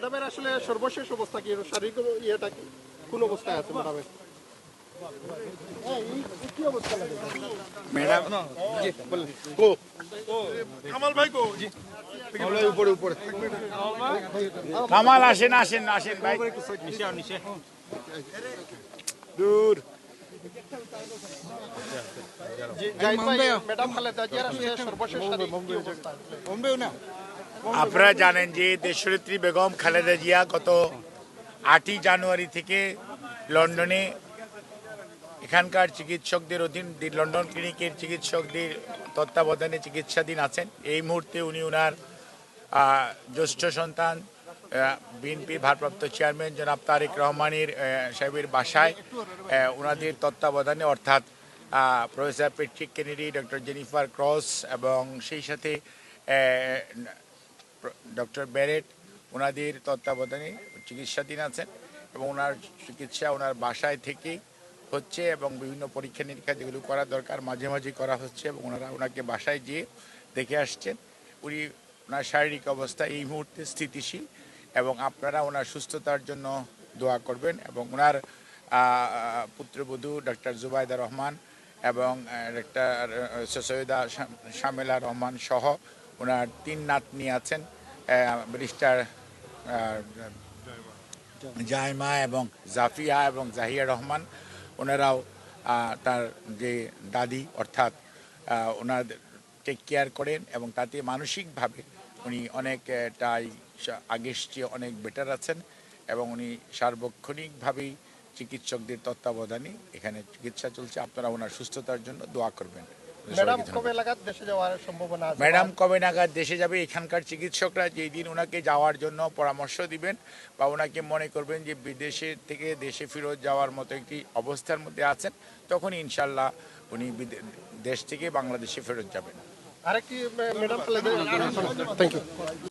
ম্যাডামের আসলে সর্বশেষ অবস্থা কি? শারীরিক ইয়েটা কি? কোন অবস্থায় আছে ম্যাডামের? কি অবস্থা লাগে ম্যাডাম কামাল ভাই কো? জি। উপরে উপরে। কামাল আসেন আসেন আসেন ভাই। দূর। জাহিদ ভাই ম্যাডাম খালেদা জিয়ার আসলে সর্বশেষ শারীরিক কি অবস্থা? আপনারা জানেন যে দেশনেত্রী বেগম খালেদা জিয়া গত আটই জানুয়ারি থেকে লন্ডনে এখানকার চিকিৎসকদের অধীন লন্ডন ক্লিনিকের চিকিৎসকদের তত্ত্বাবধানে চিকিৎসাধীন আছেন। এই মুহূর্তে উনি ওনার জ্যেষ্ঠ সন্তান বিএনপি ভারপ্রাপ্ত চেয়ারম্যান জনাব তারেক রহমানের সাহেবের বাসায় ওনাদের তত্ত্বাবধানে অর্থাৎ professor Patrick Kennedy, doctor Jennifer Cross এবং সেই সাথে ডক্টর ব্যারেট, ওনাদের তত্ত্বাবধানে চিকিৎসাধীন আছেন এবং ওনার চিকিৎসা ওনার বাসায় থেকেই হচ্ছে এবং বিভিন্ন পরীক্ষা নিরীক্ষা যেগুলো করা দরকার মাঝে মাঝে করা হচ্ছে এবং ওনারা ওনাকে বাসায় গিয়ে দেখে আসছেন। উনি ওনার শারীরিক অবস্থা এই মুহূর্তে স্থিতিশীল এবং আপনারা ওনার সুস্থতার জন্য দোয়া করবেন এবং ওনার পুত্রবধূ ডক্টর জুবাইদা রহমান এবং ডক্টর সৈয়দা শামেলা রহমান সহ ওনার তিন নাতনি আছেন ব্যারিস্টার জাইমা এবং জাফিয়া এবং জাহিয়া রহমান। ওনারাও তার যে দাদি, অর্থাৎ ওনার টেক কেয়ার করেন এবং তাতে মানসিকভাবে উনি অনেকটাই আগের চেয়ে অনেক বেটার আছেন এবং উনি সার্বক্ষণিকভাবেই চিকিৎসকদের তত্ত্বাবধানে এখানে চিকিৎসা চলছে। আপনারা ওনার সুস্থতার জন্য দোয়া করবেন। ম্যাডাম কবে লাগাত দেশে যাওয়ার সম্ভাবনা আছে? ম্যাডাম কবে নাগাদ দেশে যাবে? এখানকার চিকিৎসকরা যেই দিন ওনাকে যাওয়ার জন্য পরামর্শ দিবেন বা ওনাকে মনে করবেন যে বিদেশে থেকে দেশে ফেরত যাওয়ার মতো একটি অবস্থার মধ্যে আছেন তখন ইনশাল্লাহ উনি দেশ থেকে বাংলাদেশে ফেরত যাবেন। আরেকটি ম্যাডাম থ্যাংক ইউ